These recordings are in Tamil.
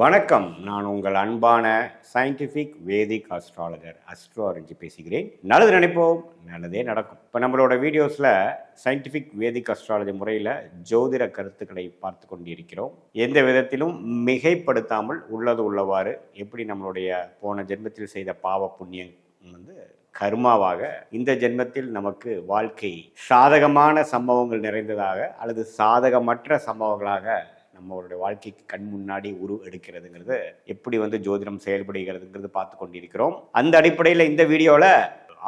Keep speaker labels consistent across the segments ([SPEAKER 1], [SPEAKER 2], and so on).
[SPEAKER 1] வணக்கம். நான் உங்கள் அன்பான சயின்டிஃபிக் வேதிக் அஸ்ட்ராலஜர் அஸ்ட்ரோ அறிஞ்சு பேசுகிறேன். நல்லது நினைப்போம். நல்லதே நடக்கும். இப்போ நம்மளோட வீடியோஸில் சயின்டிஃபிக் வேதிக் அஸ்ட்ராலஜி முறையில் ஜோதிட கருத்துக்களை பார்த்து கொண்டிருக்கிறோம். எந்த விதத்திலும் மிகைப்படுத்தாமல் உள்ளது உள்ளவாறு எப்படி நம்மளுடைய போன ஜென்மத்தில் செய்த பாவ புண்ணியம் வந்து கர்மாவாக இந்த ஜென்மத்தில் நமக்கு வாழ்க்கை சாதகமான சம்பவங்கள் நிறைந்ததாக அல்லது சாதகமற்ற சம்பவங்களாக நம்மளுடைய வாழ்க்கைக்கு கண் முன்னாடி உரு எடுக்கிறதுங்கிறது எப்படி வந்து ஜோதிடம் செயல்படுகிறதுங்கிறது பார்த்து கொண்டிருக்கிறோம். அந்த அடிப்படையில் இந்த வீடியோவில்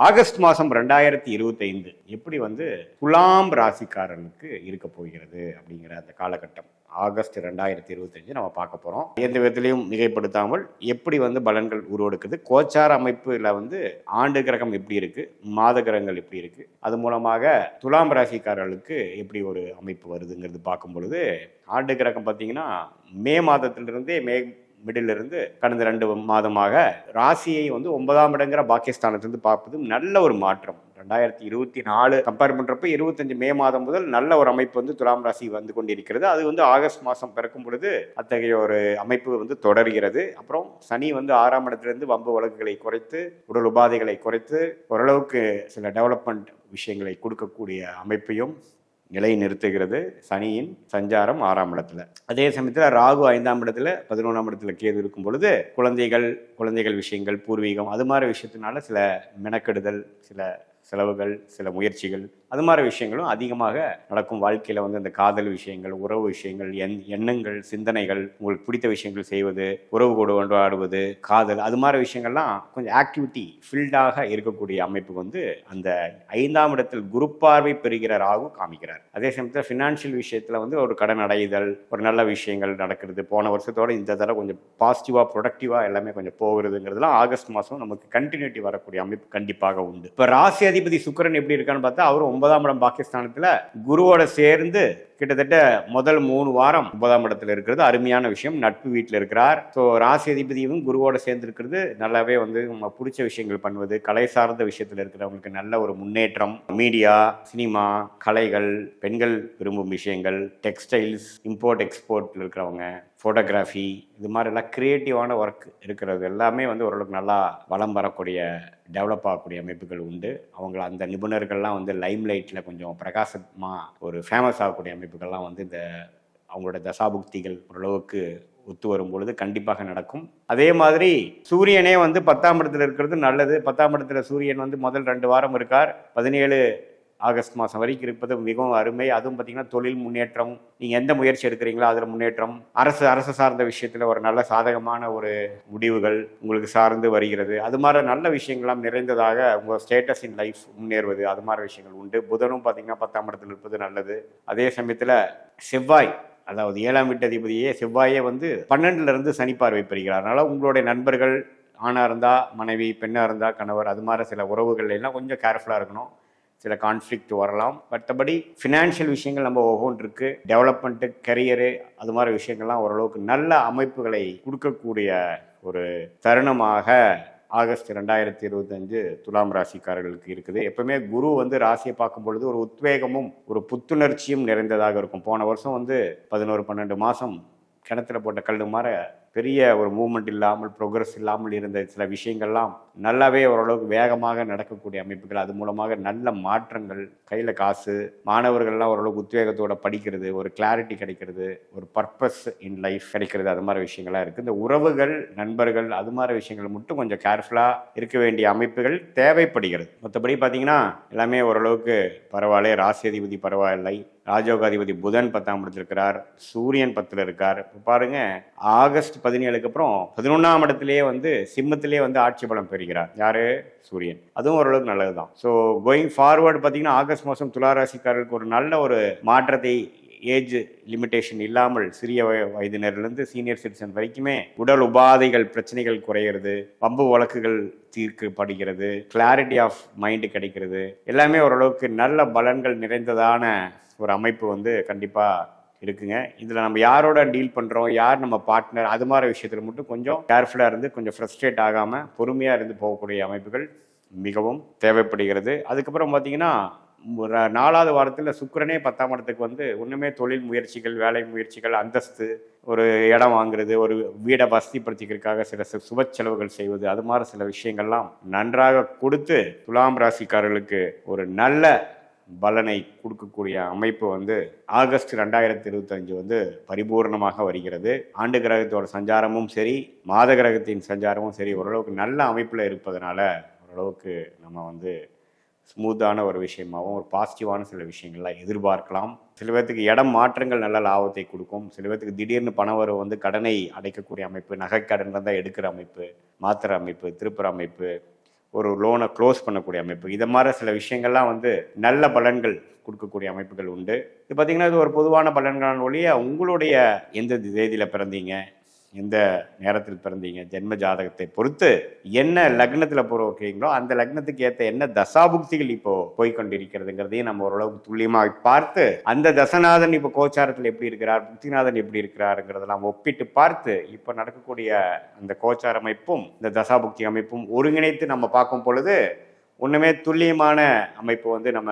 [SPEAKER 1] ஆகஸ்ட் மாதம் ரெண்டாயிரத்தி இருபத்தைந்து எப்படி வந்து துலாம் ராசிக்காரனுக்கு இருக்க போகிறது அப்படிங்கிற அந்த காலகட்டம். ஆகஸ்ட் ரெண்டாயிரத்தி இருபத்தஞ்சு நம்ம பார்க்க போகிறோம் எந்த விதத்திலையும் மிகைப்படுத்தாமல் எப்படி வந்து பலன்கள் உருவெடுக்குது கோச்சார அமைப்பில் வந்து ஆண்டு கிரகம் எப்படி இருக்குது மாத கிரகங்கள் எப்படி இருக்குது அது மூலமாக துலாம் ராசிக்காரர்களுக்கு எப்படி ஒரு அமைப்பு வருதுங்கிறது பார்க்கும் பொழுது ஆண்டு கிரகம் பார்த்தீங்கன்னா மே மாதத்திலிருந்தே மே மிடிலிருந்து கடந்த ரெண்டு மாதமாக ராசியை வந்து ஒன்பதாம் இடங்கிற பாகிஸ்தானத்திலிருந்து பார்ப்பது நல்ல ஒரு மாற்றம். ரெண்டாயிரத்தி இருபத்தி நாலு கம்பேர் பண்ணுறப்ப இருபத்தஞ்சு மே மாதம் முதல் நல்ல ஒரு அமைப்பு வந்து துலாம் ராசி வந்து கொண்டிருக்கிறது. அது வந்து ஆகஸ்ட் மாதம் பிறக்கும் பொழுது அத்தகைய ஒரு அமைப்பு வந்து தொடர்கிறது. அப்புறம் சனி வந்து ஆறாம் இடத்திலிருந்து வம்பு வழக்குகளை குறைத்து உடல் உபாதைகளை குறைத்து ஓரளவுக்கு சில டெவலப்மெண்ட் விஷயங்களை கொடுக்கக்கூடிய அமைப்பையும் நிலை நிறுத்துகிறது சனியின் சஞ்சாரம் ஆறாம் இடத்துல. அதே சமயத்தில் ராகு ஐந்தாம் இடத்துல பதினொன்றாம் இடத்துல கேது இருக்கும் பொழுது குழந்தைகள் குழந்தைகள் விஷயங்கள் பூர்வீகம் அது மாதிரி விஷயத்தினால சில மெனக்கெடுதல் சில செலவுகள் சில முயற்சிகள் அது மாதிரி விஷயங்களும் அதிகமாக நடக்கும். வாழ்க்கையில் வந்து அந்த காதல் விஷயங்கள் உறவு விஷயங்கள் எண் எண்ணங்கள் சிந்தனைகள் உங்களுக்கு பிடித்த விஷயங்கள் செய்வது உறவு கூட கொண்டாடுவது காதல் அது மாதிரி விஷயங்கள்லாம் கொஞ்சம் ஆக்டிவிட்டி ஃபீல்டாக இருக்கக்கூடிய அமைப்பு வந்து அந்த ஐந்தாம் இடத்தில் குரு பார்வை பெறுகிற ராகு காமிக்கிறார். அதே சமயத்தில் ஃபினான்ஷியல் விஷயத்தில் வந்து ஒரு கடன் அடைதல் ஒரு நல்ல விஷயங்கள் நடக்கிறது. போன வருஷத்தோட இந்த தடவை கொஞ்சம் பாசிட்டிவாக ப்ரொடக்டிவாக எல்லாமே கொஞ்சம் போகிறதுங்கிறதுலாம் ஆகஸ்ட் மாதம் நமக்கு கண்டினியூட்டி வரக்கூடிய அமைப்பு கண்டிப்பாக உண்டு. இப்போ ராசி அதிபதி சுக்கரன் எப்படி இருக்கான்னு பார்த்தா அவரும் ஒன்பதாம் இடம் பாகிஸ்தானத்தில் குருவோட சேர்ந்து கிட்டத்தட்ட முதல் மூணு வாரம் ஒன்பதாம் இடத்துல இருக்கிறது. அருமையான விஷயம். நட்பு வீட்டில் இருக்கிறார். ஸோ ராசி அதிபதியும் குருவோட சேர்ந்து இருக்கிறது நல்லாவே வந்து நம்ம பிடிச்ச விஷயங்கள் பண்ணுவது கலை சார்ந்த விஷயத்தில் இருக்கிறவங்களுக்கு நல்ல ஒரு முன்னேற்றம். மீடியா சினிமா கலைகள் பெண்கள் விரும்பும் விஷயங்கள் டெக்ஸ்டைல்ஸ் இம்போர்ட் எக்ஸ்போர்ட்டில் இருக்கிறவங்க ஃபோட்டோகிராஃபி இது மாதிரிலாம் க்ரியேட்டிவான ஒர்க் இருக்கிறது எல்லாமே வந்து ஓரளவுக்கு நல்லா வளம் வரக்கூடிய டெவலப் ஆகக்கூடிய அமைப்புகள் உண்டு. அவங்கள அந்த நிபுணர்கள்லாம் வந்து லைம் லைட்டில் கொஞ்சம் பிரகாசமாக ஒரு ஃபேமஸ் ஆகக்கூடிய அமைப்புகள்லாம் வந்து இந்த அவங்களோட தசாபுக்திகள் ஓரளவுக்கு ஒத்து வரும் பொழுது கண்டிப்பாக நடக்கும். அதே மாதிரி சூரியனே வந்து பத்தாம் இடத்துல இருக்கிறது நல்லது. பத்தாம் இடத்துல சூரியன் வந்து முதல் ரெண்டு வாரம் இருக்கார். பதினேழு ஆகஸ்ட் மாதம் வரைக்கும் இருப்பது மிகவும் அருமை. அதுவும் பார்த்திங்கன்னா தொழில் முன்னேற்றம். நீங்கள் எந்த முயற்சி எடுக்கிறீங்களோ அதில் முன்னேற்றம். அரசு அரசு சார்ந்த விஷயத்தில் ஒரு நல்ல சாதகமான ஒரு முடிவுகள் உங்களுக்கு சார்ந்து வருகிறது. அது மாதிரி நல்ல விஷயங்கள்லாம் நிறைந்ததாக உங்கள் ஸ்டேட்டஸ் இன் லைஃப் முன்னேறுவது அது மாதிரி விஷயங்கள் உண்டு. புதனும் பார்த்திங்கன்னா பத்தாம் இடத்துல இருப்பது நல்லது. அதே சமயத்தில் செவ்வாய் அதாவது ஏழாம் வீட்டு அதிபதியே செவ்வாயே வந்து பன்னெண்டுலேருந்து சனி பார்வை பெறுகிறார். அதனால் உங்களுடைய நண்பர்கள் ஆணாக இருந்தால் மனைவி பெண்ணாக இருந்தால் கணவர் அது மாதிரி சில உறவுகள் எல்லாம் கொஞ்சம் கேர்ஃபுல்லாக இருக்கணும். சில கான்ஃப்ளிக்ட் வரலாம். மற்றபடி ஃபினான்ஷியல் விஷயங்கள் நம்ம ஒவ்வொன்றுக்கு டெவலப்மெண்ட்டு கரியரு அது மாதிரி விஷயங்கள்லாம் ஓரளவுக்கு நல்ல அமைப்புகளை கொடுக்கக்கூடிய ஒரு தருணமாக ஆகஸ்ட் ரெண்டாயிரத்தி இருபத்தஞ்சு துலாம் ராசிக்காரர்களுக்கு இருக்குது. எப்பவுமே குரு வந்து ராசியை பார்க்கும் பொழுது ஒரு உத்வேகமும் ஒரு புத்துணர்ச்சியும் நிறைந்ததாக இருக்கும். போன வருஷம் வந்து பதினோரு பன்னெண்டு மாதம் கிணத்துல போட்ட கல் மாதிரி பெரிய ஒரு மூமெண்ட் இல்லாமல் ப்ரோக்ரஸ் இல்லாமல் இருந்த சில விஷயங்கள்லாம் நல்லாவே ஓரளவுக்கு வேகமாக நடக்கக்கூடிய அமைப்புகள். அது மூலமாக நல்ல மாற்றங்கள் கையில் காசு மாணவர்கள்லாம் ஓரளவுக்கு உத்வேகத்தோட படிக்கிறது ஒரு கிளாரிட்டி கிடைக்கிறது ஒரு பர்பஸ் இன் லைஃப் கிடைக்கிறது அது மாதிரி விஷயங்கள்லாம் இருக்குது இந்த உறவுகள் நண்பர்கள் அது மாதிரி விஷயங்கள் மட்டும் கொஞ்சம் கேர்ஃபுல்லாக இருக்க வேண்டிய அமைப்புகள் தேவைப்படுகிறது. மற்றபடி பார்த்தீங்கன்னா எல்லாமே ஓரளவுக்கு பரவாயில்ல. ராசி அதிபதி பரவாயில்லை. ராஜோகாதிபதி புதன் பத்தாம் இடத்துல சூரியன் பத்தில் இருக்கார். இப்போ ஆகஸ்ட் ஆகஸ்ட் பதினேழுக்கு அப்புறம் பதினொன்றாம் இடத்துலயே வந்து சிம்மத்திலே வந்து ஆட்சி பலம் பெறுகிறார். யாரு? சூரியன். அதுவும் ஓரளவுக்கு நல்லது தான் ஸோ கோயிங் ஃபார்வர்டு பார்த்தீங்கன்னா ஆகஸ்ட் மாதம் துளாராசிக்காரருக்கு ஒரு நல்ல ஒரு மாற்றத்தை ஏஜ் லிமிட்டேஷன் இல்லாமல் சிறிய வய வயதினர்லேருந்து சீனியர் சிட்டிசன் வரைக்குமே உடல் உபாதைகள் பிரச்சனைகள் குறையிறது வம்பு வழக்குகள் தீர்க்கப்படுகிறது கிளாரிட்டி ஆஃப் மைண்டு கிடைக்கிறது. எல்லாமே ஓரளவுக்கு நல்ல பலன்கள் நிறைந்ததான ஒரு அமைப்பு வந்து கண்டிப்பாக இருக்குங்க. இதில் நம்ம யாரோட டீல் பண்ணுறோம் யார் நம்ம பார்ட்னர் அது மாதிரி விஷயத்தில் மட்டும் கொஞ்சம் கேர்ஃபுல்லாக இருந்து கொஞ்சம் ஃப்ரஸ்ட்ரேட் ஆகாமல் பொறுமையாக இருந்து போகக்கூடிய அமைப்புகள் மிகவும் தேவைப்படுகிறது. அதுக்கப்புறம் பார்த்தீங்கன்னா ஒரு நாலாவது வாரத்தில் சுக்கிரனே பத்தாம் இடத்துக்கு வந்து ஒன்றுமே தொழில் முயற்சிகள் வேலை முயற்சிகள் அந்தஸ்து ஒரு இடம் வாங்குறது ஒரு வீடை வசதிப்படுத்திக்கிறதுக்காக சில சுப செலவுகள் செய்வது அது மாதிரி சில விஷயங்கள்லாம் நன்றாக கொடுத்து துலாம் ராசிக்காரர்களுக்கு ஒரு நல்ல பலனை கொடுக்கக்கூடிய அமைப்பு வந்து ஆகஸ்ட் ரெண்டாயிரத்தி இருபத்தஞ்சு வந்து பரிபூர்ணமாக வருகிறது. ஆண்டு கிரகத்தோட சஞ்சாரமும் சரி மாத கிரகத்தின் சஞ்சாரமும் சரி ஓரளவுக்கு நல்ல அமைப்பில் இருப்பதனால ஓரளவுக்கு நம்ம வந்து ஸ்மூத்தான ஒரு விஷயமாகவும் ஒரு பாசிட்டிவான சில விஷயங்கள்லாம் எதிர்பார்க்கலாம். சில பேர்த்துக்கு இடம் மாற்றங்கள் நல்ல லாபத்தை கொடுக்கும். சில பேர்த்துக்கு திடீர்னு பண வரவு வந்து கடனை அடைக்கக்கூடிய அமைப்பு நகைக்கடன் தான் எடுக்கிற அமைப்பு மாத்திர அமைப்பு திருப்புற அமைப்பு ஒரு லோனை க்ளோஸ் பண்ணக்கூடிய அமைப்பு. இதை மாதிரி சில விஷயங்கள்லாம் வந்து நல்ல பலன்கள் கொடுக்கக்கூடிய அமைப்புகள் உண்டு. இது பார்த்திங்கன்னா இது ஒரு பொதுவான பலன்களான ஒழிய உங்களுடைய எந்த தேதியில் பிறந்தீங்க? எந்த நேரத்தில் பிறந்தீங்க? ஜென்ம ஜாதகத்தை பொறுத்து என்ன லக்னத்தில் பிறக்கிறீங்களோ அந்த லக்னத்துக்கு ஏற்ற என்ன தசாபுக்திகள் இப்போ போய்கொண்டிருக்கிறதுங்கிறதையும் நம்ம ஓரளவுக்கு துல்லியமாக பார்த்து அந்த தசநாதன் இப்போ கோச்சாரத்தில் எப்படி இருக்கிறார் புத்திநாதன் எப்படி இருக்கிறாருங்கிறதெல்லாம் ஒப்பிட்டு பார்த்து இப்போ நடக்கக்கூடிய அந்த கோச்சார அமைப்பும் இந்த தசாபுக்தி அமைப்பும் ஒருங்கிணைத்து நம்ம பார்க்கும் பொழுது ஒன்றுமே துல்லியமான அமைப்பு வந்து நம்ம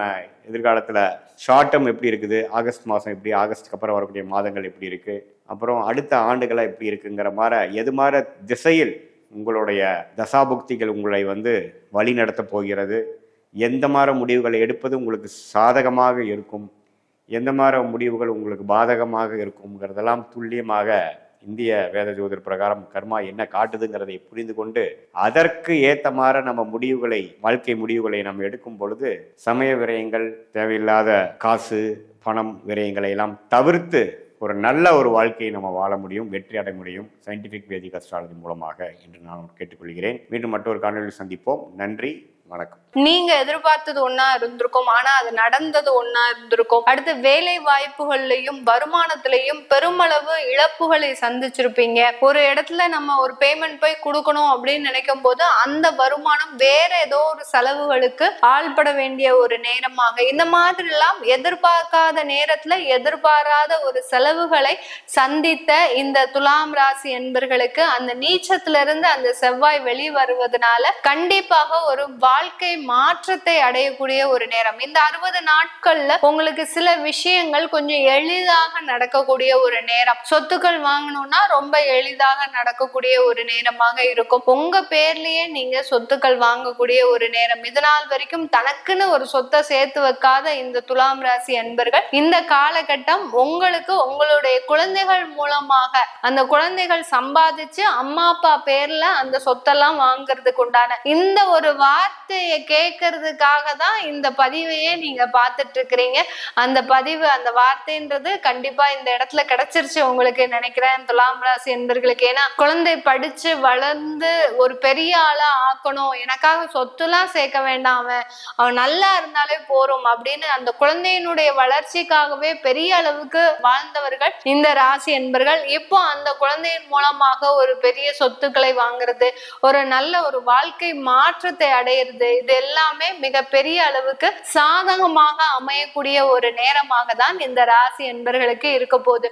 [SPEAKER 1] எதிர்காலத்தில் ஷார்ட் டேர்ம் எப்படி இருக்குது ஆகஸ்ட் மாதம் எப்படி ஆகஸ்ட்க்கு அப்புறம் வரக்கூடிய மாதங்கள் எப்படி இருக்குது அப்புறம் அடுத்த ஆண்டுகளாக எப்படி இருக்குங்கிற மாதிரி எது மாதிரி திசையில் உங்களுடைய தசாபுக்திகள் உங்களை வந்து வழி நடத்த போகிறது எந்த மாதிரி முடிவுகளை எடுப்பது உங்களுக்கு சாதகமாக இருக்கும் எந்த மாதிரி முடிவுகள் உங்களுக்கு பாதகமாக இருக்குங்கிறதெல்லாம் துல்லியமாக இந்திய வேத ஜோதிர் பிரகாரம் கர்மா என்ன காட்டுதுங்கிறதை புரிந்து கொண்டு அதற்கு ஏத்த நம்ம முடிவுகளை வாழ்க்கை முடிவுகளை நம்ம எடுக்கும் பொழுது சமய விரயங்கள் தேவையில்லாத காசு பணம் விரயங்களை எல்லாம் தவிர்த்து ஒரு நல்ல ஒரு வாழ்க்கையை நம்ம வாழ முடியும் வெற்றி அடைய முடியும். சயின்டிஃபிக் வேதிக் அஸ்ட்ராலஜி மூலமாக என்று நான் கேட்டுக்கொள்கிறேன். மீண்டும் மற்றொரு காணொலியில் சந்திப்போம். நன்றி. வணக்கம்.
[SPEAKER 2] நீங்க எதிர்பார்த்தது ஒன்னா இருந்திருக்கும் ஆனா அது நடந்தது ஒன்னா இருந்திருக்கும். அடுத்து வேலை வாய்ப்புகள்லயும் வருமானத்திலையும் பெருமளவு இழப்புகளை சந்திச்சிருப்பீங்க. ஒரு இடத்துல நம்ம ஒரு பேமெண்ட் போய் கொடுக்கணும் அப்படின்னு நினைக்கும் போது அந்த வருமானம் வேற ஏதோ ஒரு செலவுகளுக்கு ஆள்பட வேண்டிய ஒரு நேரமாக. இந்த மாதிரி எல்லாம் எதிர்பார்க்காத நேரத்துல எதிர்பாராத ஒரு செலவுகளை சந்தித்த இந்த துலாம் ராசி என்பர்களுக்கு அந்த நீச்சத்துல இருந்து அந்த செவ்வாய் வெளி வருவதனால கண்டிப்பாக ஒரு வாழ்க்கை மாற்றத்தை அடையக்கூடிய ஒரு நேரம். இந்த அறுபது நாட்கள்ல உங்களுக்கு சில விஷயங்கள் கொஞ்சம் எளிதாக நடக்கக்கூடிய ஒரு நேரம். சொத்துக்கள் வாங்கணும்னா ரொம்ப எளிதாக நடக்கக்கூடிய ஒரு நேரமாக இருக்கும். உங்க பேர்லயே நீங்க சொத்துக்கள் வாங்கக்கூடிய ஒரு நேரம். இது நாள் வரைக்கும் தனக்குன்னு ஒரு சொத்தை சேர்த்து வைக்காத இந்த துலாம் ராசி அன்பர்கள் இந்த காலகட்டம் உங்களுக்கு உங்களுடைய குழந்தைகள் மூலமாக அந்த குழந்தைகள் சம்பாதிச்சு அம்மா அப்பா பேர்ல அந்த சொத்தெல்லாம் வாங்குறதுக்கு உண்டான இந்த ஒரு வார்த்தையை கேட்கறதுக்காக தான் இந்த பதிவையே நீங்க பார்த்துட்டு இருக்கிறீங்க அந்த பதிவு அந்த வார்த்தைன்றது கண்டிப்பா இந்த இடத்துல கிடைச்சிருச்சு உங்களுக்கு நினைக்கிறேன். துலாம் ராசி என்பர்களுக்கு. ஏன்னா குழந்தை படிச்சு வளர்ந்து ஒரு பெரிய ஆளா ஆக்கணும். எனக்காக சொத்துலாம் சேர்க்க வேண்டாம் அவன். அவன் நல்லா இருந்தாலே போறோம் அப்படின்னு அந்த குழந்தையினுடைய வளர்ச்சிக்காகவே பெரிய அளவுக்கு வாழ்ந்தவர்கள் இந்த ராசி என்பர்கள். இப்போ அந்த குழந்தையின் மூலமாக ஒரு பெரிய சொத்துக்களை வாங்குறது ஒரு நல்ல ஒரு வாழ்க்கை மாற்றத்தை அடையிறது இது எல்லாமே மிகப்பெரிய அளவுக்கு சாதகமாக அமையக்கூடிய ஒரு நேரமாக தான் இந்த ராசி என்பர்களுக்கு இருக்க போகுது.